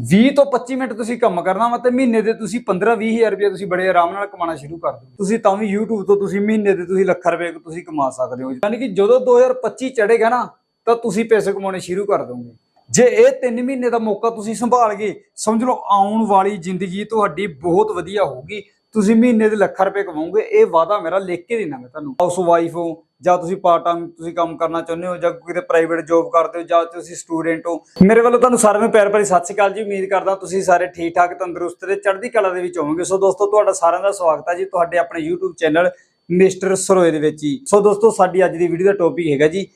20 ਤੋਂ 25 ਮਿੰਟ ਤੁਸੀਂ ਕੰਮ ਕਰਨਾ ਵਾ ਤੇ ਮਹੀਨੇ ਦੇ ਤੁਸੀਂ 15 20000 ਰੁਪਏ ਤੁਸੀਂ ਬੜੇ ਆਰਾਮ ਨਾਲ ਕਮਾਉਣਾ ਸ਼ੁਰੂ ਕਰ ਦਿਓ। ਤੁਸੀਂ ਤਾਂ ਵੀ YouTube ਤੋਂ ਤੁਸੀਂ ਮਹੀਨੇ ਦੇ ਤੁਸੀਂ ਲੱਖ ਰੁਪਏ ਤੁਸੀਂ ਕਮਾ ਸਕਦੇ ਹੋ। ਯਾਨੀ ਕਿ ਜਦੋਂ 2025 ਚੜੇਗਾ ਨਾ, ਤਾਂ ਤੁਸੀਂ ਪੈਸੇ ਕਮਾਉਣੇ ਸ਼ੁਰੂ ਕਰ ਦੋਗੇ। ਜੇ ਇਹ 3 ਮਹੀਨੇ ਦਾ ਮੌਕਾ ਤੁਸੀਂ ਸੰਭਾਲ ਗਏ, ਸਮਝ ਲਓ ਆਉਣ ਵਾਲੀ ਜ਼ਿੰਦਗੀ ਤੁਹਾਡੀ ਬਹੁਤ ਵਧੀਆ ਹੋਊਗੀ। ਤੁਸੀਂ ਮਹੀਨੇ ਦੇ ਲੱਖਾਂ ਰੁਪਏ ਕਮਾਉਂਗੇ, ਇਹ ਵਾਅਦਾ ਮੇਰਾ ਲਿਖ ਕੇ ਦੇਣਾ ਮੈਂ ਤੁਹਾਨੂੰ। ਹਾਊਸ ਵਾਈਫ ਹੋ, ਜਾਂ ਤੁਸੀਂ ਪਾਰਟ ਟਾਈਮ ਤੁਸੀਂ ਕੰਮ ਕਰਨਾ ਚਾਹੁੰਦੇ ਹੋ, ਜਾਂ ਕਿਤੇ ਪ੍ਰਾਈਵੇਟ ਜੌਬ ਕਰਦੇ ਹੋ, ਜਾਂ ਤੁਸੀਂ ਸਟੂਡੈਂਟ ਹੋ, ਮੇਰੇ ਵੱਲੋਂ ਤੁਹਾਨੂੰ ਸਾਰਿਆਂ ਨੂੰ ਪਿਆਰ ਭਰੀ ਸਤਿ ਸ਼੍ਰੀ ਅਕਾਲ ਜੀ, ਉਮੀਦ ਕਰਦਾ ਤੁਸੀਂ ਸਾਰੇ ਠੀਕ ਠਾਕ ਤੰਦਰੁਸਤ ਤੇ ਚੜ੍ਹਦੀ ਕਲਾ ਦੇ ਵਿੱਚ ਹੋਵੋਗੇ। ਸੋ ਦੋਸਤੋ, ਤੁਹਾਡਾ ਸਾਰਿਆਂ ਦਾ ਸਵਾਗਤ ਹੈ ਜੀ, ਤੁਹਾਡੇ ਆਪਣੇ YouTube ਚੈਨਲ ਮਿਸਟਰ ਸਰੋਏ ਦੇ ਵਿੱਚ ਹੀ ਸੋ ਦੋਸਤੋ, ਸਾਡੀ ਅੱਜ ਦੀ ਵੀਡੀਓ ਦਾ ਟੌਪਿਕ ਹੈਗਾ ਜੀ,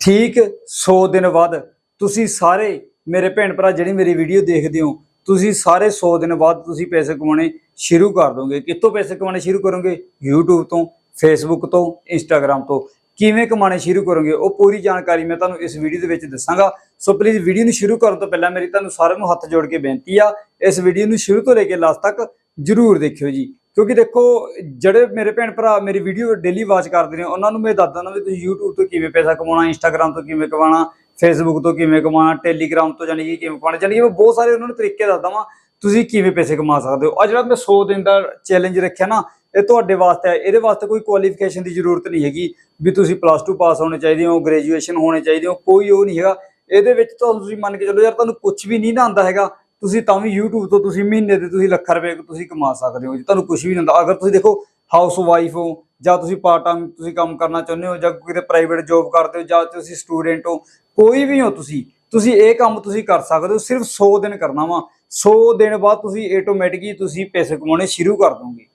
ਠੀਕ 100 ਦਿਨ ਬਾਅਦ ਤੁਸੀਂ ਸਾਰੇ ਮੇਰੇ ਭੈਣ ਭਰਾ, ਜਿਹੜੀ ਮੇਰੀ ਵੀਡੀਓ ਦੇਖਦੇ ਹੋ, ਤੁਸੀਂ ਸਾਰੇ 100 ਦਿਨ ਬਾਅਦ ਤੁਸੀਂ ਪੈਸੇ ਕਮਾਉਣੇ ਸ਼ੁਰੂ ਕਰ ਦੋਗੇ? ਕਿੱਥੋਂ ਪੈਸੇ ਕਮਾਉਣੇ ਸ਼ੁਰੂ ਕਰੋਗੇ? YouTube ਤੋਂ, Facebook ਤੋਂ, Instagram ਤੋਂ। ਕਿਵੇਂ ਕਮਾਉਣੇ ਸ਼ੁਰੂ ਕਰੋਗੇ? ਉਹ ਪੂਰੀ ਜਾਣਕਾਰੀ ਮੈਂ ਤੁਹਾਨੂੰ ਇਸ ਵੀਡੀਓ ਦੇ ਵਿੱਚ ਦੱਸਾਂਗਾ। ਸੋ ਪਲੀਜ਼ ਵੀਡੀਓ ਨੂੰ ਸ਼ੁਰੂ ਕਰਨ ਤੋਂ ਪਹਿਲਾਂ ਮੇਰੀ ਤੁਹਾਨੂੰ ਸਾਰਿਆਂ ਨੂੰ ਹੱਥ ਜੋੜ ਕੇ ਬੇਨਤੀ ਆ, ਇਸ ਵੀਡੀਓ ਨੂੰ ਸ਼ੁਰੂ ਤੋਂ ਲੈ ਕੇ ਲਾਸਟ ਤੱਕ ਜਰੂਰ ਦੇਖਿਓ ਜੀ। ਕਿਉਂਕਿ ਦੇਖੋ, ਜਿਹੜੇ ਮੇਰੇ ਭੈਣ ਭਰਾ ਮੇਰੀ ਵੀਡੀਓ ਡੇਲੀ ਵਾਚ ਕਰਦੇ ਨੇ, ਉਹਨਾਂ ਨੂੰ ਮੈਂ ਦੱਸਦਾ ਨਾ ਵੀ ਤੁਸੀਂ YouTube ਤੋਂ ਕਿਵੇਂ ਪੈਸਾ ਕਮਾਉਣਾ, Instagram ਤੋਂ ਕਿਵੇਂ ਕਮਾਉਣਾ, Facebook ਤੋਂ ਕਿਵੇਂ ਕਮਾਉਣਾ, Telegram ਤੋਂ ਜਾਨੀ ਕਿ ਕਿਵੇਂ ਕਮਾਉਣਾ ਜਾਨੀ ਕਿ ਮੈਂ ਬਹੁਤ ਸਾਰੇ ਉਹਨਾਂ ਨੂੰ ਤਰੀਕੇ ਦੱਸਦਾ ਵਾਂ। ਤੁਸੀਂ ਕਿਵੇਂ ਪੈਸੇ ਕਮਾ ਸਕਦੇ ਹੋ? ਆ ਜਿਹੜਾ ਮੈਂ 100 ਦਿਨ ਦਾ ਚੈਲੰਜ ਰੱਖਿਆ ਨਾ, ਇਹ ਤੁਹਾਡੇ ਵਾਸਤੇ ਹੈ। ਇਹਦੇ ਵਾਸਤੇ ਕੋਈ ਕੁਆਲੀਫਿਕੇਸ਼ਨ ਦੀ ਜ਼ਰੂਰਤ ਨਹੀਂ ਹੈਗੀ ਵੀ ਤੁਸੀਂ ਪਲੱਸ 2 ਪਾਸ ਹੋਣੇ ਚਾਹੀਦੇ ਹੋ ਗ੍ਰੈਜੂਏਸ਼ਨ ਹੋਣੇ ਚਾਹੀਦੇ ਹੋ, ਕੋਈ ਉਹ ਨਹੀਂ ਹੈਗਾ। ਇਹਦੇ ਵਿੱਚ ਤੁਹਾਨੂੰ ਤੁਸੀਂ ਮੰਨ ਕੇ ਚੱਲੋ ਯਾਰ, ਤੁਹਾਨੂੰ ਕੁਝ ਵੀ ਨਹੀਂ ਨਾ ਆਉਂਦਾ ਹੈਗਾ। ਤੁਸੀਂ ਤਾਂ ਵੀ YouTube ਤੋਂ ਤੁਸੀਂ ਮਹੀਨੇ ਦੇ ਤੁਸੀਂ ਲੱਖ ਰੁਪਏ ਤੁਸੀਂ ਕਮਾ ਸਕਦੇ ਹੋ ਤੁਹਾਨੂੰ ਕੁਝ ਵੀ ਨਹੀਂ ਆਉਂਦਾ ਅਗਰ ਤੁਸੀਂ ਦੇਖੋ ਹਾਊਸ ਵਾਈਫ ਹੋ, ਜਾਂ ਤੁਸੀਂ ਪਾਰਟ ਟਾਈਮ ਤੁਸੀਂ ਕੰਮ ਕਰਨਾ ਚਾਹੁੰਦੇ ਹੋ, ਜਾਂ ਕਿਤੇ ਪ੍ਰਾਈਵੇਟ ਜੌਬ ਕਰਦੇ ਹੋ, ਜਾਂ ਤੁਸੀਂ ਸਟੂਡੈਂਟ ਹੋ, ਕੋਈ ਵੀ ਹੋ ਤੁਸੀਂ ਤੁਸੀਂ ਇਹ ਕੰਮ ਤੁਸੀਂ ਕਰ ਸਕਦੇ ਹੋ, ਸਿਰਫ 100 ਦਿਨ ਕਰਨਾ ਵਾ। 100 ਦਿਨ ਬਾਅਦ ਤੁਸੀਂ ਆਟੋਮੈਟਿਕਲੀ ਤੁਸੀਂ ਪੈਸੇ ਕਮਾਉਣੇ ਸ਼ੁਰੂ ਕਰ ਦੋਗੇ।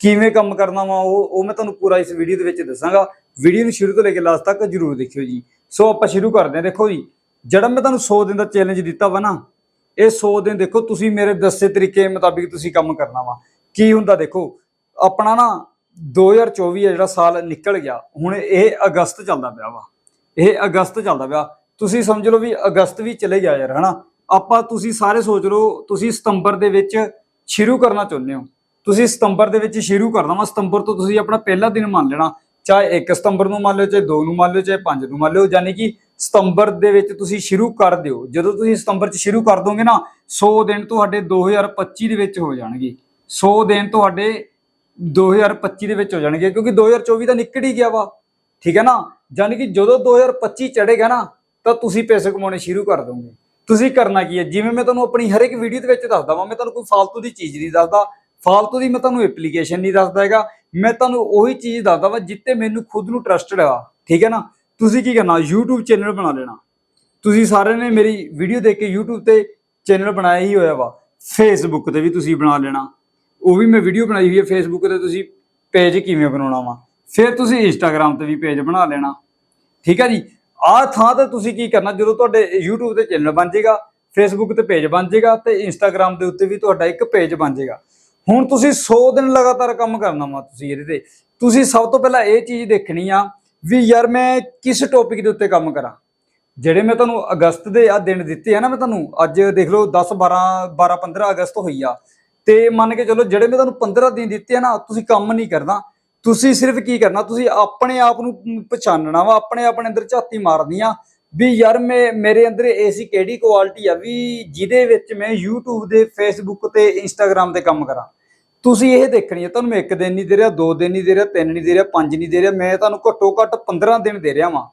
ਕਿਵੇਂ ਕੰਮ ਕਰਨਾ ਵਾ ਉਹ ਉਹ ਮੈਂ ਤੁਹਾਨੂੰ ਪੂਰਾ ਇਸ ਵੀਡੀਓ ਦੇ ਵਿੱਚ ਦੱਸਾਂਗਾ। ਵੀਡੀਓ ਨੂੰ ਸ਼ੁਰੂ ਤੋਂ ਲੈ ਕੇ ਲਾਸਟ ਤੱਕ ਜਰੂਰ ਦੇਖਿਓ ਜੀ। ਸੋ ਆਪਾਂ ਸ਼ੁਰੂ ਕਰਦੇ ਹਾਂ। ਦੇਖੋ ਜੀ, ਜਿਹੜਾ ਮੈਂ ਤੁਹਾਨੂੰ 100 ਦਿਨ ਦਾ ਚੈਲੰਜ ਦਿੱਤਾ ਵਾ ਨਾ, ਇਹ 100 ਦਿਨ ਦੇਖੋ, ਤੁਸੀਂ ਮੇਰੇ ਦੱਸੇ ਤਰੀਕੇ ਮੁਤਾਬਿਕ ਤੁਸੀਂ ਕੰਮ ਕਰਨਾ ਵਾ। ਕੀ ਹੁੰਦਾ ਦੇਖੋ, ਆਪਣਾ ਨਾ 2024 ਹੈ ਜਿਹੜਾ ਸਾਲ ਨਿਕਲ ਗਿਆ, ਹੁਣ ਇਹ ਅਗਸਤ ਚੱਲਦਾ ਪਿਆ ਵਾ। ਇਹ ਅਗਸਤ ਚੱਲਦਾ ਪਿਆ। ਤੁਸੀਂ ਸਮਝ ਲਓ ਵੀ ਅਗਸਤ ਵੀ ਚਲੇ ਗਿਆ ਯਾਰ, ਹਨਾ? ਆਪਾਂ ਤੁਸੀਂ ਸਾਰੇ ਸੋਚ ਲਓ, ਤੁਸੀਂ ਸਤੰਬਰ ਦੇ ਵਿੱਚ ਸ਼ੁਰੂ ਕਰਨਾ ਚਾਹੁੰਦੇ ਹੋ। ਤੁਸੀਂ ਸਤੰਬਰ ਦੇ ਵਿੱਚ ਸ਼ੁਰੂ ਕਰਨਾ ਵਾ, ਸਤੰਬਰ ਤੋਂ ਤੁਸੀਂ ਆਪਣਾ ਪਹਿਲਾ ਦਿਨ ਮੰਨ ਲੈਣਾ, ਚਾਹੇ 1 ਸਤੰਬਰ ਨੂੰ ਮੰਨ ਲਿਓ, ਚਾਹੇ 2 ਨੂੰ ਮੰਨ ਲਿਓ, ਚਾਹੇ 5 ਨੂੰ ਮੰਨ ਲਿਓ, ਯਾਨੀ ਕਿ ਸਤੰਬਰ ਦੇ ਵਿੱਚ ਤੁਸੀਂ ਸ਼ੁਰੂ ਕਰ ਦਿਓ। ਜਦੋਂ ਤੁਸੀਂ ਸਤੰਬਰ 'ਚ ਸ਼ੁਰੂ ਕਰ ਦੋਗੇ ਨਾ 100 ਦਿਨ ਤੁਹਾਡੇ 2025 ਦੇ ਵਿੱਚ ਹੋ ਜਾਣਗੇ। 100 ਦਿਨ ਤੁਹਾਡੇ 2025 ਦੇ ਵਿੱਚ ਹੋ ਜਾਣਗੇ, ਕਿਉਂਕਿ 2024 ਤਾਂ ਨਿਕਲ ਹੀ ਗਿਆ ਵਾ। ਠੀਕ ਹੈ ਨਾ? ਯਾਨੀ ਕਿ ਜਦੋਂ 2025 ਚੜੇਗਾ ਨਾ ਤਾਂ ਤੁਸੀਂ ਪੈਸੇ ਕਮਾਉਣੇ ਸ਼ੁਰੂ ਕਰ ਦੋਗੇ। ਤੁਸੀਂ ਕਰਨਾ ਕੀ ਹੈ? ਜਿਵੇਂ ਮੈਂ ਤੁਹਾਨੂੰ ਆਪਣੀ ਹਰ ਇੱਕ ਵੀਡੀਓ ਦੇ ਵਿੱਚ ਦੱਸਦਾ ਵਾਂ, ਮੈਂ ਤੁਹਾਨੂੰ ਕੋਈ ਫਾਲਤੂ ਦੀ ਚੀਜ਼ ਨਹੀਂ ਦੱਸਦਾ, ਫਾਲਤੂ ਦੀ ਮੈਂ ਤੁਹਾਨੂੰ ਐਪਲੀਕੇਸ਼ਨ ਨਹੀਂ ਦੱਸਦਾ ਹੈਗਾ। ਮੈਂ ਤੁਹਾਨੂੰ ਉਹੀ ਚੀਜ਼ ਦੱਸਦਾ ਵਾਂ ਜਿੱਤੇ ਮੈਨੂੰ ਖੁਦ ਨੂੰ ਟਰਸਟਡ ਆ। ਠੀਕ ਹੈ ਨਾ? ਤੁਸੀਂ ਕੀ ਕਰਨਾ? YouTube ਚੈਨਲ ਬਣਾ ਲੈਣਾ। ਤੁਸੀਂ ਸਾਰਿਆਂ ਨੇ ਮੇਰੀ ਵੀਡੀਓ ਦੇਖ ਕੇ YouTube ਤੇ ਚੈਨਲ ਬਣਾਇਆ ਹੀ ਹੋਇਆ ਵਾ। Facebook ਤੇ ਵੀ ਤੁਸੀਂ ਬਣਾ ਲੈਣਾ। ਉਹ ਵੀ ਮੈਂ ਵੀਡੀਓ ਬਣਾਈ ਹੋਈ ਹੈ। Facebook ਤੇ ਤੁਸੀਂ ਪੇਜ ਕਿਵੇਂ ਬਣਾਉਣਾ ਵਾ? ਫਿਰ ਤੁਸੀਂ Instagram ਤੇ ਵੀ ਪੇਜ ਬਣਾ ਲੈਣਾ। ਠੀਕ ਹੈ ਜੀ? ਆਹ ਥਾਂ ਤੇ ਤੁਸੀਂ ਕੀ ਕਰਨਾ, ਜਦੋਂ ਤੁਹਾਡੇ YouTube ਤੇ ਚੈਨਲ ਬਣ ਜਾਏਗਾ, Facebook ਤੇ ਪੇਜ ਬਣ ਜਾਏਗਾ ਤੇ Instagram ਦੇ ਉੱਤੇ ਵੀ ਤੁਹਾਡਾ ਇੱਕ ਪੇਜ ਬਣ ਜਾਏਗਾ। ਹੁਣ ਤੁਸੀਂ 100 ਦਿਨ ਲਗਾਤਾਰ ਕੰਮ ਕਰਨਾ ਵਾ ਤੁਸੀਂ ਇਹਦੇ ਤੇ। ਤੁਸੀਂ ਸਭ ਤੋਂ ਪਹਿਲਾਂ ਇਹ ਚੀਜ਼ ਦੇਖਣੀ ਆ ਵੀ ਯਾਰ ਮੈਂ ਕਿਸ ਟੌਪਿਕ ਦੇ ਉੱਤੇ ਕੰਮ ਕਰਾਂ। ਜਿਹੜੇ ਮੈਂ ਤੁਹਾਨੂੰ ਅਗਸਤ ਦੇ ਆ ਦਿਨ ਦਿੱਤੇ ਆ ਨਾ ਮੈਂ ਤੁਹਾਨੂੰ, ਅੱਜ ਦੇਖ ਲਓ 10 12 12 15 ਅਗਸਤ ਹੋਈ ਆ। ਤੇ ਮੰਨ ਕੇ ਚਲੋ ਜਿਹੜੇ ਮੈਂ ਤੁਹਾਨੂੰ 15 ਦਿਨ ਦਿੱਤੇ ਆ ਨਾ, ਤੁਸੀਂ ਕੰਮ ਨਹੀਂ ਕਰਨਾ। ਤੁਸੀਂ ਸਿਰਫ ਕੀ ਕਰਨਾ, ਤੁਸੀਂ ਆਪਣੇ ਆਪ ਨੂੰ ਪਛਾਣਨਾ ਵਾ, ਆਪਣੇ ਆਪਣੇ ਅੰਦਰ ਝਾਤੀ ਮਾਰਨੀ ਆ ਵੀ ਯਾਰ ਮੈਂ, ਮੇਰੇ ਅੰਦਰ ਐਸੀ ਕਿਹੜੀ ਕੁਆਲਿਟੀ ਆ ਵੀ ਜਿਹਦੇ ਵਿੱਚ ਮੈਂ YouTube ਦੇ, Facebook ਤੇ, Instagram ਤੇ ਕੰਮ ਕਰਾਂ। ਤੁਸੀਂ ਇਹ ਦੇਖਣੀ ਹੈ ਤੁਹਾਨੂੰ ਮੈਂ ਇੱਕ ਦਿਨ ਨਹੀਂ ਦੇ ਰਿਹਾ, ਦੋ ਦਿਨ ਨਹੀਂ ਦੇ ਰਿਹਾ, ਤਿੰਨ ਨਹੀਂ ਦੇ ਰਿਹਾ, ਪੰਜ ਨਹੀਂ ਦੇ ਰਿਹਾ, ਮੈਂ ਤੁਹਾਨੂੰ ਘੱਟੋ ਘੱਟ 15 ਦਿਨ ਦੇ ਰਿਹਾ ਵਾਂ।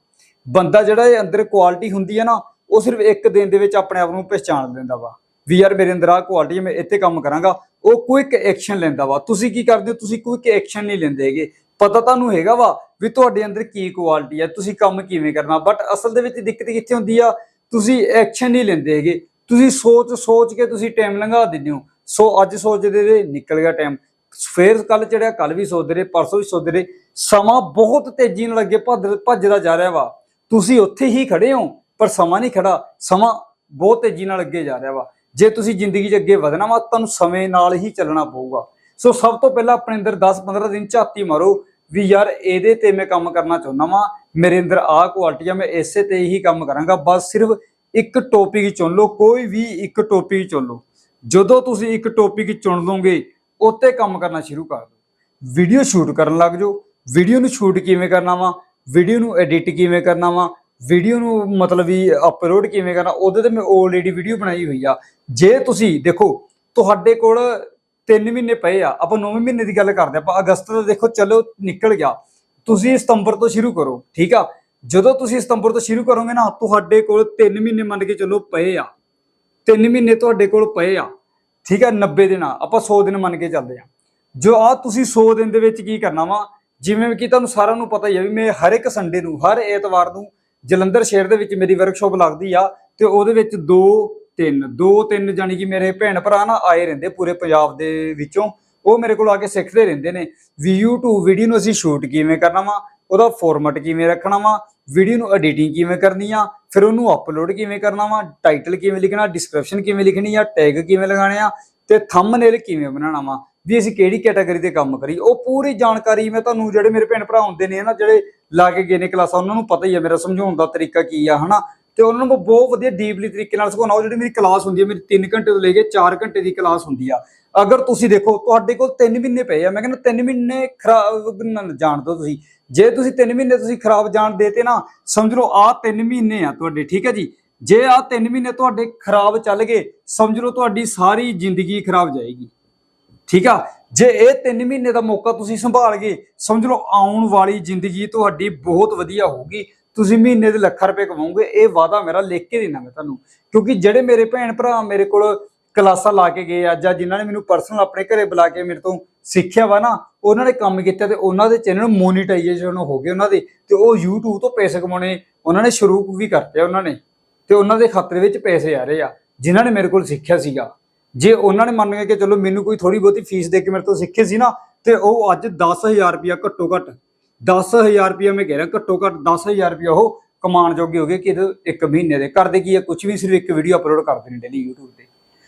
ਬੰਦਾ ਜਿਹੜਾ ਇਹ ਅੰਦਰ ਕੁਆਲਿਟੀ ਹੁੰਦੀ ਹੈ ਨਾ, ਉਹ ਸਿਰਫ ਇੱਕ ਦਿਨ ਦੇ ਵਿੱਚ ਆਪਣੇ ਆਪ ਨੂੰ ਪਛਾਣ ਲੈਂਦਾ ਵਾ। ਵੀ ਯਾਰ ਮੇਰੇ ਅੰਦਰ ਆ ਕੁਆਲਿਟੀ ਹੈ ਮੈਂ ਇੱਥੇ ਕੰਮ ਕਰਾਂਗਾ। ਉਹ ਕੁਇਕ ਐਕਸ਼ਨ ਲੈਂਦਾ ਵਾ। ਤੁਸੀਂ ਕੀ ਕਰਦੇ ਹੋ? ਤੁਸੀਂ ਕੁਇਕ ਐਕਸ਼ਨ ਨਹੀਂ ਲੈਂਦੇ ਹੈਗੇ। ਪਤਾ ਤੁਹਾਨੂੰ ਹੈਗਾ ਵਾ ਵੀ ਤੁਹਾਡੇ ਅੰਦਰ ਕੀ ਕੁਆਲਿਟੀ ਹੈ ਤੁਸੀਂ ਕੰਮ ਕਿਵੇਂ ਕਰਨਾ। ਬਟ ਅਸਲ ਦੇ ਵਿੱਚ ਦਿੱਕਤ ਕਿੱਥੇ ਹੁੰਦੀ ਆ? ਤੁਸੀਂ ਐਕਸ਼ਨ ਨਹੀਂ ਲੈਂਦੇ ਹੈਗੇ। ਤੁਸੀਂ ਸੋਚ ਸੋਚ ਕੇ ਤੁਸੀਂ ਟਾਈਮ ਲੰਘਾ ਦਿੰਦੇ ਹੋ। ਸੋ ਅੱਜ ਸੋਚਦੇ ਦੇ ਨਿਕਲ ਗਿਆ ਟਾਈਮ ਫੇਰ ਕੱਲ ਚੜਿਆ ਕੱਲ ਵੀ ਸੋਚਦੇ ਰਹੇ, ਪਰਸੋਂ ਵੀ ਸੋਚਦੇ ਰਹੇ। ਸਮਾਂ ਬਹੁਤ ਤੇਜ਼ੀ ਨਾਲ ਅੱਗੇ ਭੱਜ- ਭੱਜਦਾ ਜਾ ਰਿਹਾ ਵਾ। ਤੁਸੀਂ ਉੱਥੇ ਹੀ ਖੜੇ ਹੋ, ਪਰ ਸਮਾਂ ਨਹੀਂ ਖੜਾ। ਸਮਾਂ ਬਹੁਤ ਤੇਜ਼ੀ ਨਾਲ ਅੱਗੇ ਜਾ ਰਿਹਾ ਵਾ। ਜੇ ਤੁਸੀਂ ਜ਼ਿੰਦਗੀ 'ਚ ਅੱਗੇ ਵਧਣਾ ਵਾ, ਤੁਹਾਨੂੰ ਸਮੇਂ ਨਾਲ ਹੀ ਚੱਲਣਾ ਪਊਗਾ। ਸੋ ਸਭ ਤੋਂ ਪਹਿਲਾਂ ਆਪਣੇ ਅੰਦਰ 10-15 ਦਿਨ ਝਾਤੀ ਮਾਰੋ ਵੀ ਯਾਰ ਇਹਦੇ ਤੇ ਮੈਂ ਕੰਮ ਕਰਨਾ ਚਾਹੁੰਦਾ ਵਾਂ, ਮੇਰੇ ਅੰਦਰ ਆਹ ਕੁਆਲਿਟੀ ਆ, ਮੈਂ ਇਸੇ ਤੇ ਹੀ ਕੰਮ ਕਰਾਂਗਾ। ਬਸ ਸਿਰਫ ਇੱਕ ਟੌਪਿਕ ਚੁਣ ਲਓ, ਕੋਈ ਵੀ ਇੱਕ ਟੌਪਿਕ ਚੁਣ ਲਓ। ਜਦੋਂ ਤੁਸੀਂ ਇੱਕ ਟੌਪਿਕ ਚੁਣ ਲਓਗੇ, ਉੱਤੇ ਕੰਮ ਕਰਨਾ ਸ਼ੁਰੂ ਕਰ ਦਿਓ। ਵੀਡੀਓ ਸ਼ੂਟ ਕਰਨ ਲੱਗ ਜਾਓ। ਵੀਡੀਓ ਨੂੰ ਸ਼ੂਟ ਕਿਵੇਂ ਕਰਨਾ ਵਾ? ਵੀਡੀਓ ਨੂੰ ਐਡਿਟ ਕਿਵੇਂ ਕਰਨਾ ਵਾ? ਵੀਡੀਓ ਨੂੰ ਮਤਲਬ ਵੀ ਅਪਲੋਡ ਕਿਵੇਂ ਕਰਨਾ, ਉਹਦੇ ਤੇ ਮੈਂ ਆਲਰੇਡੀ ਵੀਡੀਓ ਬਣਾਈ ਹੋਈ ਆ। ਜੇ ਤੁਸੀਂ ਦੇਖੋ, ਤੁਹਾਡੇ ਕੋਲ 3 ਮਹੀਨੇ ਪਏ ਆ, ਆਪਾਂ 9ਵੇਂ ਮਹੀਨੇ ਦੀ ਗੱਲ ਕਰਦੇ ਆਪਾਂ ਅਗਸਤ ਦਾ ਦੇਖੋ, ਚਲੋ ਨਿਕਲ ਗਿਆ। ਤੁਸੀਂ ਸਤੰਬਰ ਤੋਂ ਸ਼ੁਰੂ ਕਰੋ, ਠੀਕ ਆ? ਜਦੋਂ ਤੁਸੀਂ ਸਤੰਬਰ ਤੋਂ ਸ਼ੁਰੂ ਕਰੋਗੇ ਨਾ, ਤੁਹਾਡੇ ਕੋਲ 3 ਮਹੀਨੇ ਮੰਨ ਕੇ ਚੱਲੋ ਪਏ ਆ। 3 ਮਹੀਨੇ ਤੁਹਾਡੇ ਕੋਲ ਪਏ ਆ, ਠੀਕ ਆ? 90 ਦਿਨ ਆ, ਆਪਾਂ 100 ਦਿਨ ਮੰਨ ਕੇ ਚੱਲਦੇ ਆ। ਜੋ ਆ ਤੁਸੀਂ 100 ਦਿਨ ਦੇ ਵਿੱਚ ਕੀ ਕਰਨਾ ਵਾ, ਜਿਵੇਂ ਕਿ ਤੁਹਾਨੂੰ ਸਾਰਿਆਂ ਨੂੰ ਪਤਾ ਹੀ ਆ ਵੀ ਮੈਂ ਹਰ ਇੱਕ ਸੰਡੇ ਨੂੰ, ਹਰ ਐਤਵਾਰ ਨੂੰ ਜਲੰਧਰ ਸ਼ਹਿਰ ਦੇ ਵਿੱਚ ਮੇਰੀ ਵਰਕਸ਼ਾਪ ਲੱਗਦੀ ਆ ਤੇ ਉਹਦੇ ਵਿੱਚ 2 3 2 3 ਜਾਨੀ ਕਿ ਮੇਰੇ ਭੈਣ ਭਰਾ ਨਾ ਆਏ ਰਹਿੰਦੇ ਪੂਰੇ ਪੰਜਾਬ ਦੇ ਵਿੱਚੋਂ। ਉਹ ਮੇਰੇ ਕੋਲ ਆ ਕੇ ਸਿੱਖਦੇ ਰਹਿੰਦੇ ਨੇ। ਵੀ YouTube ਵੀਡੀਓ ਨੂੰ ਅਸੀਂ ਸ਼ੂਟ ਕਿਵੇਂ ਕਰਨਾ ਵਾ, ਉਹਦਾ ਫਾਰਮੈਟ ਕਿਵੇਂ ਰੱਖਣਾ ਵਾ ਵੀਡੀਓ ਨੂੰ ਐਡੀਟਿੰਗ ਕਿਵੇਂ ਕਰਨੀ ਆ, ਫਿਰ ਉਹਨੂੰ ਅਪਲੋਡ ਕਿਵੇਂ ਕਰਨਾ ਵਾ ਟਾਈਟਲ ਕਿਵੇਂ ਲਿਖਣਾ ਡਿਸਕ੍ਰਿਪਸ਼ਨ ਕਿਵੇਂ ਲਿਖਣੀ ਆ ਟੈਗ ਕਿਵੇਂ ਲਗਾਉਣੇ ਆ ਤੇ ਥੰਬਨੇਲ ਕਿਵੇਂ ਬਣਾਉਣਾ ਵਾ। ਵੀ ਅਸੀਂ ਕਿਹੜੀ ਕੈਟਾਗਰੀ ਤੇ ਕੰਮ ਕਰੀ ਉਹ ਪੂਰੀ ਜਾਣਕਾਰੀ ਮੈਂ ਤੁਹਾਨੂੰ ਜਿਹੜੇ ਮੇਰੇ ਭੈਣ ਭਰਾ ਹੁੰਦੇ ਨੇ ਨਾ, ਜਿਹੜੇ ਲਾ ਕੇ ਗਏ ਨੇ ਕਲਾਸਾਂ, ਉਹਨਾਂ ਨੂੰ ਪਤਾ ਹੀ ਆ ਮੇਰਾ ਸਮਝਾਉਣ ਦਾ ਤਰੀਕਾ ਕੀ ਆ, ਹਨਾ? ਤੇ ਉਹਨਾਂ ਨੂੰ ਬਹੁਤ ਵਧੀਆ ਡੀਪਲੀ ਤਰੀਕੇ ਨਾਲ ਸਿਖਾਉਣਾ। ਉਹ ਜਿਹੜੀ ਮੇਰੀ ਕਲਾਸ ਹੁੰਦੀ ਹੈ ਮੇਰੀ 3 ਘੰਟੇ ਤੋਂ ਲੈ ਕੇ 4 ਘੰਟੇ ਦੀ ਕਲਾਸ ਹੁੰਦੀ ਆ। ਅਗਰ ਤੁਸੀਂ ਦੇਖੋ, ਤੁਹਾਡੇ ਕੋਲ 3 ਮਹੀਨੇ ਪਏ ਆ। ਮੈਂ ਕਹਿੰਦਾ 3 ਮਹੀਨੇ ਖਰਾਬ ਜਾਣ ਦਿਓ ਤੁਸੀਂ। ਜੇ ਤੁਸੀਂ 3 ਮਹੀਨੇ ਤੁਸੀਂ ਖਰਾਬ ਜਾਣ ਦੇਤੇ ਨਾ, ਸਮਝ ਲਓ ਆ 3 ਮਹੀਨੇ ਆ ਤੁਹਾਡੇ, ਠੀਕ ਹੈ ਜੀ? ਜੇ ਆ 3 ਮਹੀਨੇ ਤੁਹਾਡੇ ਖਰਾਬ ਚੱਲ ਗਏ, ਸਮਝ ਲਓ ਤੁਹਾਡੀ ਸਾਰੀ ਜ਼ਿੰਦਗੀ ਖਰਾਬ ਜਾਏਗੀ। ਠੀਕ ਆ? ਜੇ ਇਹ 3 ਮਹੀਨੇ ਦਾ ਮੌਕਾ ਤੁਸੀਂ ਸੰਭਾਲ ਗਏ, ਸਮਝ ਲਓ ਆਉਣ ਵਾਲੀ ਜ਼ਿੰਦਗੀ ਤੁਹਾਡੀ ਬਹੁਤ ਵਧੀਆ ਹੋਊਗੀ। ਤੁਸੀਂ ਮਹੀਨੇ ਦੇ ਲੱਖਾਂ ਰੁਪਏ ਕਮਾਉਂਗੇ ਇਹ ਵਾਅਦਾ ਮੇਰਾ ਲਿਖ ਕੇ ਦੇਣਾ ਮੈਂ ਤੁਹਾਨੂੰ। ਕਿਉਂਕਿ ਜਿਹੜੇ ਮੇਰੇ ਭੈਣ ਭਰਾ ਮੇਰੇ ਕੋਲ ਕਲਾਸਾਂ ਲਾ ਕੇ ਗਏ ਆ, ਜਾਂ ਜਿਨ੍ਹਾਂ ਨੇ ਮੈਨੂੰ ਪਰਸਨਲ ਆਪਣੇ ਘਰੇ ਬੁਲਾ ਕੇ ਮੇਰੇ ਤੋਂ ਸਿੱਖਿਆ ਵਾ ਨਾ, ਉਹਨਾਂ ਨੇ ਕੰਮ ਕੀਤਾ ਤੇ ਉਹਨਾਂ ਦੇ ਚੈਨਲ ਮੋਨੀਟਾਈਜੇਸ਼ਨ ਹੋ ਗਏ ਉਹਨਾਂ ਦੇ, ਤੇ ਉਹ YouTube ਤੋਂ ਪੈਸੇ ਕਮਾਉਣੇ ਉਹਨਾਂ ਨੇ ਸ਼ੁਰੂ ਵੀ ਕਰਤੇ ਉਹਨਾਂ ਨੇ, ਤੇ ਉਹਨਾਂ ਦੇ ਖਾਤੇ ਵਿੱਚ ਪੈਸੇ ਆ ਰਹੇ ਆ, ਜਿਨ੍ਹਾਂ ਨੇ ਮੇਰੇ ਕੋਲ ਸਿੱਖਿਆ ਸੀਗਾ। ਜੇ ਉਹਨਾਂ ਨੇ ਮੰਨ ਕੇ ਕਿ ਚਲੋ ਮੈਨੂੰ ਕੋਈ ਥੋੜੀ ਬਹੁਤੀ ਫੀਸ ਦੇ ਕੇ ਮੇਰੇ ਤੋਂ ਸਿੱਖੇ ਸੀ ਨਾ, ਤੇ ਉਹ ਅੱਜ 10000 ਰੁਪਇਆ ਘੱਟੋ ਘੱਟ 10000 ਰੁਪਇਆ ਮੈਂ ਕਹਿ ਰਿਹਾ ਘੱਟੋ ਘੱਟ 10000 ਰੁਪਇਆ ਉਹ ਕਮਾਉਣ ਜੋਗੇ ਹੋ ਗਏ ਕਿ ਇੱਕ ਮਹੀਨੇ ਦੇ। ਕਰਦੇ ਕੀ ਹੈ ਕੁਝ ਵੀ ਸਿਰਫ ਇੱਕ ਵੀਡੀਓ ਅਪਲੋਡ ਕਰਦੇ ਨੇ ਡੇਲੀ YouTube ਤੇ।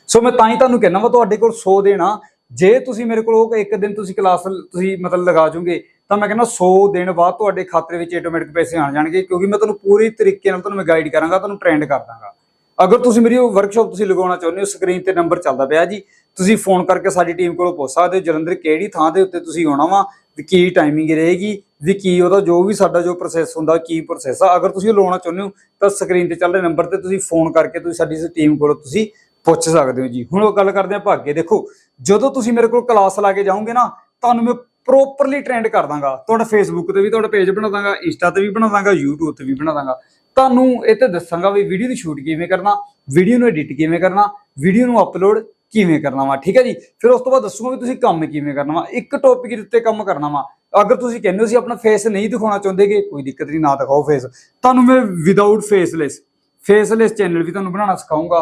ਸੋ ਮੈਂ ਤਾਂ ਹੀ ਤੁਹਾਨੂੰ ਕਹਿਣਾ ਵਾ, ਤੁਹਾਡੇ ਕੋਲ 100 ਦੇਣਾ ਜੇ ਤੁਸੀਂ ਮੇਰੇ ਕੋਲ ਉਹ ਇੱਕ ਦਿਨ ਤੁਸੀਂ ਕਲਾਸ ਤੁਸੀਂ ਮਤਲਬ ਲਗਾ ਜੂਗੇ, ਤਾਂ ਮੈਂ ਕਹਿੰਦਾ 100 ਦਿਨ ਬਾਅਦ ਤੁਹਾਡੇ ਖਾਤੇ ਵਿੱਚ ਆਟੋਮੈਟਿਕ ਪੈਸੇ ਆਣ ਜਾਣਗੇ, ਕਿਉਂਕਿ ਮੈਂ ਤੁਹਾਨੂੰ ਪੂਰੀ ਤਰੀਕੇ ਨਾਲ ਤੁਹਾਨੂੰ ਮੈਂ ਗਾਈਡ ਕਰਾਂਗਾ, ਤੁਹਾਨੂੰ ਟ੍ਰੇਨਡ ਕਰ ਦਾਂਗਾ। ਅਗਰ ਤੁਸੀਂ ਮੇਰੀ ਉਹ ਵਰਕਸ਼ਾਪ ਤੁਸੀਂ ਲਗਾਉਣਾ ਚਾਹੁੰਦੇ ਹੋ ਸਕਰੀਨ ਤੇ ਨੰਬਰ ਚੱਲਦਾ ਪਿਆ ਜੀ, ਤੁਸੀਂ ਫੋਨ ਕਰਕੇ ਸਾਡੀ ਟੀਮ ਕੋਲੋਂ ਪੁੱਛ ਸਕਦੇ ਹੋ, ਜਲੰਧਰ ਕਿਹੜੀ ਥਾਂ ਦੇ ਉੱਤੇ ਤੁਸੀਂ ਆਉਣਾ ਵਾ, ਵੀ ਕੀ ਟਾਈਮਿੰਗ ਰਹੇਗੀ, ਵੀ ਕੀ ਉਹਦਾ ਜੋ ਵੀ ਸਾਡਾ ਜੋ ਪ੍ਰੋਸੈਸ ਹੁੰਦਾ ਕੀ ਪ੍ਰੋਸੈਸ ਆ। ਅਗਰ ਤੁਸੀਂ ਉਹ ਲਾਉਣਾ ਚਾਹੁੰਦੇ ਹੋ, ਤਾਂ ਸਕਰੀਨ ਤੇ ਚੱਲ ਰਹੇ ਨੰਬਰ ਤੇ ਤੁਸੀਂ ਫੋਨ ਕਰਕੇ ਤੁਸੀਂ ਸਾਡੀ ਟੀਮ ਕੋਲੋਂ ਤੁਸੀਂ ਪੁੱਛ ਸਕਦੇ ਹੋ ਜੀ। ਹੁਣ ਉਹ ਗੱਲ ਕਰਦੇ ਆ ਭਾਗੇ ਦੇਖੋ, ਜਦੋਂ ਤੁਸੀਂ ਮੇਰੇ ਕੋਲ ਕਲਾਸ ਲਾ ਕੇ ਜਾਓਗੇ ਨਾ, ਤੁਹਾਨੂੰ ਮੈਂ ਪ੍ਰੋਪਰਲੀ ਟ੍ਰੈਂਡ ਕਰ ਦਾਂਗਾ। ਤੁਹਾਡਾ ਫੇਸਬੁੱਕ ਤੇ ਵੀ ਤੁਹਾਡਾ ਪੇਜ ਬਣਾ ਦਾਂਗਾ ਇੰਸਟਾ ਤੇ ਵੀ ਬਣਾ ਦਾਂਗਾ, YouTube ਤੇ ਵੀ ਬਣਾ ਦਾਂਗਾ। ਤੁਹਾਨੂੰ ਇਹ ਤੇ ਦੱਸਾਂਗਾ ਵੀ ਵੀਡੀਓ ਦੀ ਸ਼ੂਟ ਕਿਵੇਂ ਕਰਨਾ ਵੀਡੀਓ ਨੂੰ ਐਡਿਟ ਕਿਵੇਂ ਕਰਨਾ ਵੀਡੀਓ ਨੂੰ ਅਪਲੋਡ ਕਿਵੇਂ ਕਰਨਾ ਵਾ, ਠੀਕ ਹੈ ਜੀ? ਫਿਰ ਉਸ ਤੋਂ ਬਾਅਦ ਦੱਸੂਗਾ ਵੀ ਤੁਸੀਂ ਕੰਮ ਕਿਵੇਂ ਕਰਨਾ ਵਾ, ਇੱਕ ਟੌਪਿਕ ਦੇ ਉੱਤੇ ਕੰਮ ਕਰਨਾ ਵਾ। ਅਗਰ ਤੁਸੀਂ ਕਹਿੰਦੇ ਹੋ ਸੀ ਆਪਣਾ ਫੇਸ ਨਹੀਂ ਦਿਖਾਉਣਾ ਚਾਹੁੰਦੇਗੇ, ਕੋਈ ਦਿੱਕਤ ਨਹੀਂ, ਨਾ ਦਿਖਾਓ ਫੇਸ ਤੁਹਾਨੂੰ ਮੈਂ ਵਿਦਆਊਟ ਫੇਸਲੈਸ ਫੇਸਲੈਸ ਚੈਨਲ ਵੀ ਤੁਹਾਨੂੰ ਬਣਾਉਣਾ ਸਿਖਾਉਂਗਾ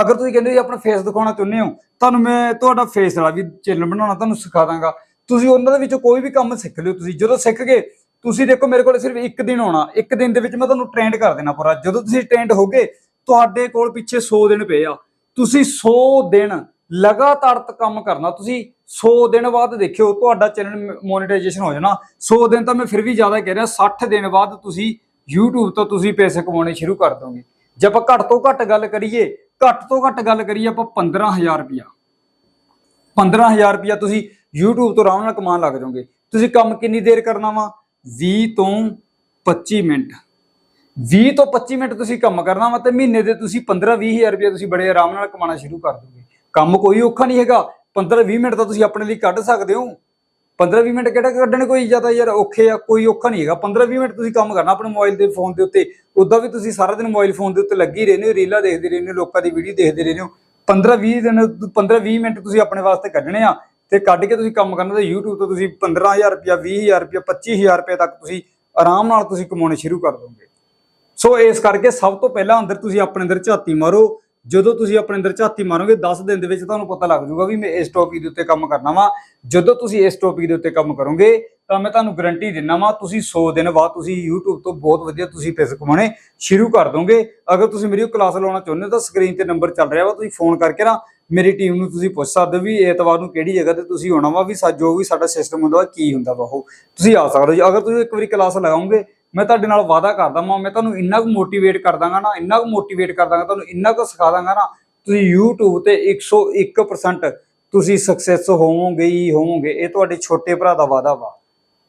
ਅਗਰ ਤੁਸੀਂ ਕਹਿੰਦੇ ਹੋ ਜੀ ਆਪਣਾ ਫੇਸ ਦਿਖਾਉਣਾ ਚਾਹੁੰਦੇ ਹੋ, ਤੁਹਾਨੂੰ ਮੈਂ ਤੁਹਾਡਾ ਫੇਸ ਵਾਲਾ ਵੀ ਚੈਨਲ ਬਣਾਉਣਾ ਤੁਹਾਨੂੰ ਸਿਖਾ ਦਾਂਗਾ। ਤੁਸੀਂ ਉਹਨਾਂ ਦੇ ਵਿੱਚੋਂ ਕੋਈ ਵੀ ਕੰਮ ਸਿੱਖ ਲਿਓ, ਤੁਸੀਂ ਜਦੋਂ ਸਿੱਖ ਗਏ ਤੁਸੀਂ ਦੇਖੋ ਮੇਰੇ ਕੋਲ ਸਿਰਫ ਇੱਕ ਦਿਨ ਆਉਣਾ, ਇੱਕ ਦਿਨ ਦੇ ਵਿੱਚ ਮੈਂ ਤੁਹਾਨੂੰ ਟ੍ਰੇਨਡ ਕਰ ਦੇਣਾ ਪੂਰਾ। ਜਦੋਂ ਤੁਸੀਂ ਟ੍ਰੇਨਡ ਹੋਗੇ, ਤੁਹਾਡੇ ਕੋਲ ਪਿੱਛੇ 100 ਦਿਨ ਪਏ ਆ। ਤੁਸੀਂ 100 ਦਿਨ ਲਗਾਤਾਰ ਕੰਮ ਕਰਨਾ। ਤੁਸੀਂ 100 ਦਿਨ ਬਾਅਦ ਦੇਖਿਓ, ਤੁਹਾਡਾ ਚੈਨਲ ਮੋਨੇਟਾਈਜੇਸ਼ਨ ਹੋ ਜਾਣਾ। 100 ਦਿਨ ਤਾਂ ਮੈਂ ਫਿਰ ਵੀ ਜ਼ਿਆਦਾ ਕਹਿ ਰਿਹਾ 60 ਦਿਨ ਬਾਅਦ ਤੁਸੀਂ YouTube ਤੋਂ ਤੁਸੀਂ ਪੈਸੇ ਕਮਾਉਣੇ ਸ਼ੁਰੂ ਕਰ ਦੋਗੇ। ਜੇ ਆਪਾਂ ਘੱਟ ਤੋਂ ਘੱਟ ਗੱਲ ਕਰੀਏ, ਘੱਟ ਤੋਂ ਘੱਟ ਗੱਲ ਕਰੀਏ ਆਪਾਂ 15000 ਰੁਪਇਆ। 15000 ਰੁਪਇਆ ਤੁਸੀਂ YouTube ਤੋਂ ਆਰਾਮ ਨਾਲ ਕਮਾਉਣ ਲੱਗ ਜਾਓਗੇ। ਤੁਸੀਂ ਕੰਮ ਕਿੰਨੀ ਦੇਰ ਕਰਨਾ ਵਾ? 20 ਤੋਂ 25 ਮਿੰਟ। 20 ਤੋਂ 25 ਮਿੰਟ ਤੁਸੀਂ ਕੰਮ ਕਰਨਾ ਵਾ ਤੇ ਮਹੀਨੇ ਦੇ ਤੁਸੀਂ 15-20000 ਰੁਪਇਆ ਤੁਸੀਂ ਬੜੇ ਆਰਾਮ ਨਾਲ ਕਮਾਉਣਾ ਸ਼ੁਰੂ ਕਰ ਦੋਗੇ। ਕੰਮ ਕੋਈ ਔਖਾ ਨਹੀਂ ਹੈਗਾ। 15-20 ਮਿੰਟ ਤਾਂ ਤੁਸੀਂ ਆਪਣੇ ਲਈ ਕੱਢ ਸਕਦੇ ਹੋ। 15-20 ਮਿੰਟ ਕਿਹੜਾ ਕੱਢਣ ਕੋਈ ਜ਼ਿਆਦਾ ਯਾਰ ਔਖੇ ਆ, ਕੋਈ ਔਖਾ ਨਹੀਂ ਹੈਗਾ। 15-20 ਮਿੰਟ ਤੁਸੀਂ ਕੰਮ ਕਰਨਾ ਆਪਣੇ ਮੋਬਾਈਲ ਦੇ ਫੋਨ ਦੇ ਉੱਤੇ। ਉਦਾਂ ਵੀ ਤੁਸੀਂ ਸਾਰਾ ਦਿਨ ਮੋਬਾਈਲ ਫੋਨ ਦੇ ਉੱਤੇ ਲੱਗੀ ਰਹਿੰਦੇ ਹੋ, ਰੀਲਾਂ ਦੇਖਦੇ ਰਹਿੰਦੇ ਹੋ, ਲੋਕਾਂ ਦੀ ਵੀਡੀਓ ਦੇਖਦੇ ਰਹਿੰਦੇ ਹੋ। 15-20 ਦਿਨ 15-20 ਮਿੰਟ ਤੁਸੀਂ ਆਪਣੇ ਵਾਸਤੇ ਕੱਢਣੇ ਆ। ਤੇ ਕੱਢ ਕੇ ਤੁਸੀਂ ਕੰਮ ਕਰਨਾ ਤਾਂ YouTube ਤੋਂ ਤੁਸੀਂ 15000 ਰੁਪਇਆ 20000 ਰੁਪਇਆ 25000 ਰੁਪਏ ਤੱਕ ਤੁਸੀਂ ਆਰਾਮ ਨਾਲ ਤੁਸੀਂ ਕਮਾਉਣੇ ਸ਼ੁਰੂ ਕਰ ਦੋਗੇ। ਸੋ ਇਸ ਕਰਕੇ ਸਭ ਤੋਂ ਪਹਿਲਾਂ ਅੰਦਰ ਤੁਸੀਂ ਆਪਣੇ ਅੰਦਰ ਝਾਤੀ ਮਾਰੋ। ਜਦੋਂ ਤੁਸੀਂ ਆਪਣੇ ਅੰਦਰ ਝਾਤੀ ਮਾਰੋਗੇ 10 ਦਿਨ ਦੇ ਵਿੱਚ ਤੁਹਾਨੂੰ ਪਤਾ ਲੱਗ ਜਾਊਗਾ ਵੀ ਮੈਂ ਇਸ ਟੌਪਿਕ ਦੇ ਉੱਤੇ ਕੰਮ ਕਰਨਾ ਵਾ। ਜਦੋਂ ਤੁਸੀਂ ਇਸ ਟੌਪਿਕ ਦੇ ਉੱਤੇ ਕੰਮ ਕਰੋਗੇ, ਤਾਂ ਮੈਂ ਤੁਹਾਨੂੰ ਗਰੰਟੀ ਦਿੰਨਾ ਵਾ, ਤੁਸੀਂ 100 ਦਿਨ ਬਾਅਦ ਤੁਸੀਂ YouTube ਤੋਂ ਬਹੁਤ ਵਧੀਆ ਤੁਸੀਂ ਪੈਸੇ ਕਮਾਉਣੇ ਸ਼ੁਰੂ ਕਰ ਦੋਗੇ। ਅਗਰ ਤੁਸੀਂ ਮੇਰੀ ਕਲਾਸ ਲਾਉਣਾ ਚਾਹੁੰਦੇ ਹੋ ਤਾਂ ਸਕਰੀਨ ਤੇ ਨੰਬਰ ਚੱਲ ਰਿਹਾ ਵਾ, ਤੁਸੀਂ ਫੋਨ ਕਰਕੇ ਨਾ ਮੇਰੀ ਟੀਮ ਨੂੰ ਤੁਸੀਂ ਪੁੱਛ ਸਕਦੇ ਹੋ ਵੀ ਐਤਵਾਰ ਨੂੰ ਕਿਹੜੀ ਜਗ੍ਹਾ ਤੇ ਤੁਸੀਂ ਆਉਣਾ ਵਾ ਵੀ ਸਾ ਜੋ ਵੀ ਸਾਡਾ ਸਿਸਟਮ ਹੁੰਦਾ ਵਾ ਕੀ ਹੁੰਦਾ ਵਾ ਉਹ। ਤੁਸੀਂ ਆ ਸਕਦੇ ਹੋ। ਜੀ ਅਗਰ ਤੁਸੀਂ ਇੱਕ ਵਾਰੀ ਕਲਾਸ ਲਗਾਓਗੇ, ਮੈਂ ਤੁਹਾਡੇ ਨਾਲ ਵਾਅਦਾ ਕਰਦਾ ਮੈਂ ਮੈਂ ਤੁਹਾਨੂੰ ਇੰਨਾ ਕੁ ਮੋਟੀਵੇਟ ਕਰ ਦਾਂਗਾ ਨਾ, ਇੰਨਾ ਕੁ ਮੋਟੀਵੇਟ ਕਰ ਦਾਂਗਾ, ਤੁਹਾਨੂੰ ਇੰਨਾ ਕੁ ਸਿਖਾ ਦਾਂਗਾ ਨਾ, ਤੁਸੀਂ YouTube ਤੇ 101% ਤੁਸੀਂ ਸਕਸੈਸ ਹੋਵੋਗੇ ਹੀ ਹੋਵੋਗੇ। ਇਹ ਤੁਹਾਡੇ ਛੋਟੇ ਭਰਾ ਦਾ ਵਾਅਦਾ ਵਾ।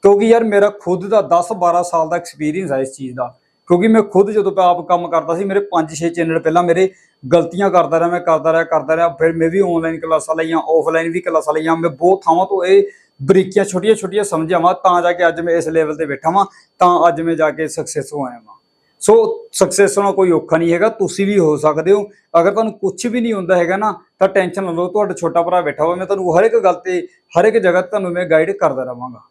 ਕਿਉਂਕਿ ਯਾਰ ਮੇਰਾ ਖੁਦ ਦਾ 10 12 ਸਾਲ ਦਾ ਐਕਸਪੀਰੀਅੰਸ ਹੈ ਇਸ ਚੀਜ਼ ਦਾ। ਕਿਉਂਕਿ ਮੈਂ ਖੁਦ ਜਦੋਂ ਪ- ਆਪ ਕੰਮ ਕਰਦਾ ਸੀ, ਮੇਰੇ 5-6 ਚੈਨਲ ਪਹਿਲਾਂ ਮੇਰੇ ਗਲਤੀਆਂ ਕਰਦਾ ਰਿਹਾ, ਮੈਂ ਕਰਦਾ ਰਿਹਾ ਕਰਦਾ ਰਿਹਾ, ਫਿਰ ਮੈਂ ਵੀ ਆਨਲਾਈਨ ਕਲਾਸਾਂ ਲਈਆਂ ਆਫਲਾਈਨ ਵੀ ਕਲਾਸਾਂ ਲਈਆਂ, ਮੈਂ ਬਹੁਤ ਥਾਵਾਂ ਤੋਂ ਇਹ ਬਰੀਕੀਆਂ, ਛੋਟੀਆਂ ਛੋਟੀਆਂ ਸਮਝਿਆ ਵਾਂ ਤਾਂ ਜਾ ਕੇ ਅੱਜ ਮੈਂ ਇਸ ਲੈਵਲ ਤੇ ਬੈਠਾ ਵਾਂ, ਤਾਂ ਅੱਜ ਮੈਂ ਜਾ ਕੇ ਸਕਸੈਸ ਹੋਇਆ ਵਾਂ। ਸੋ ਸਕਸੈਸ ਹੋਣਾ ਕੋਈ ਔਖਾ ਨਹੀਂ ਹੈਗਾ, ਤੁਸੀਂ ਵੀ ਹੋ ਸਕਦੇ ਹੋ। ਅਗਰ ਤੁਹਾਨੂੰ ਕੁਝ ਵੀ ਨਹੀਂ ਹੁੰਦਾ ਹੈਗਾ ਨਾ, ਤਾਂ ਟੈਨਸ਼ਨ ਨਾ ਲਓ, ਤੁਹਾਡਾ ਛੋਟਾ ਭਰਾ ਬੈਠਾ ਹੋਵੇ, ਮੈਂ ਤੁਹਾਨੂੰ ਹਰ ਇੱਕ ਗੱਲ ਤੇ, ਹਰ ਇੱਕ ਜਗ੍ਹਾ ਤੁਹਾਨੂੰ ਮੈਂ ਗਾਈਡ ਕਰਦਾ ਰਵਾਂਗਾ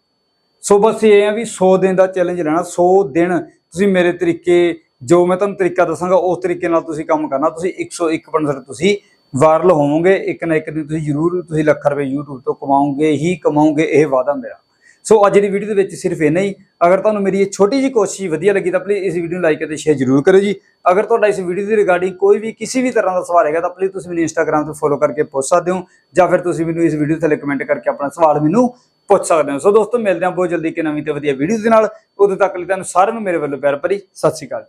ਸੋ ਬਸ ਇਹ ਹੈ ਵੀ 100 ਦਿਨ ਦਾ ਚੈਲੰਜ ਲੈਣਾ 100 ਦਿਨ ਤੁਸੀਂ ਮੇਰੇ ਤਰੀਕੇ ਜੋ ਮੈਂ ਤੁਹਾਨੂੰ ਤਰੀਕਾ ਦੱਸਾਂਗਾ, ਉਸ ਤਰੀਕੇ ਨਾਲ ਤੁਸੀਂ ਕੰਮ ਕਰਨਾ। ਤੁਸੀਂ 101% ਤੁਸੀਂ ਵਾਇਰਲ ਹੋਵੋਗੇ, ਇੱਕ ਨਾ ਇੱਕ ਦਿਨ ਤੁਸੀਂ ਜ਼ਰੂਰ ਤੁਸੀਂ ਲੱਖ ਰੁਪਏ YouTube ਤੋਂ ਕਮਾਓਗੇ, ਹੀ ਕਮਾਓਗੇ, ਇਹ ਵਾਅਦਾ ਮੇਰਾ। ਸੋ ਅੱਜ ਦੀ ਵੀਡੀਓ ਦੇ ਵਿੱਚ ਸਿਰਫ ਇੰਨਾ ਹੀ। ਅਗਰ ਤੁਹਾਨੂੰ ਮੇਰੀ ਇਹ ਛੋਟੀ ਜਿਹੀ ਕੋਸ਼ਿਸ਼ ਵਧੀਆ ਲੱਗੀ ਤਾਂ ਪਲੀਜ਼ ਇਸ ਵੀਡੀਓ ਨੂੰ ਲਾਈਕ ਅਤੇ ਸ਼ੇਅਰ ਜ਼ਰੂਰ ਕਰਿਓ ਜੀ। ਅਗਰ ਤੁਹਾਡਾ ਇਸ ਵੀਡੀਓ ਦੀ ਰਿਗਾਰਡਿੰਗ ਕੋਈ ਵੀ ਕਿਸੇ ਵੀ ਤਰ੍ਹਾਂ ਦਾ ਸਵਾਲ ਹੈਗਾ ਤਾਂ ਪਲੀਜ਼ ਤੁਸੀਂ ਮੈਨੂੰ ਇੰਸਟਾਗ੍ਰam ਤੇ ਫੋਲੋ ਕਰਕੇ ਪੁੱਛ ਸਕਦੇ ਹੋ ਜਾਂ ਫਿਰ ਤੁਸੀਂ ਮੈਨੂੰ ਇਸ ਵੀਡੀਓ ਥੱਲੇ ਕਮੈਂਟ ਕਰਕੇ ਆਪਣਾ ਸਵਾਲ ਮੈਨੂੰ ਪੁੱਛ ਸਕਦੇ ਹੋ। ਸੋ ਦੋਸਤੋ, ਮਿਲਦੇ ਹਾਂ ਬਹੁਤ ਜਲਦੀ ਇੱਕ ਨਵੀਂ ਤੇ ਵਧੀਆ ਵੀਡੀਓ ਦੇ ਨਾਲ। ਉਦੋਂ ਤੱਕ ਲਈ ਤੁਹਾਨੂੰ ਸਾਰਿਆਂ ਨੂੰ ਮੇਰੇ ਵੱਲੋਂ ਪਿਆਰ ਭਰੀ ਸਤਿ ਸ਼੍ਰੀ ਅਕਾਲ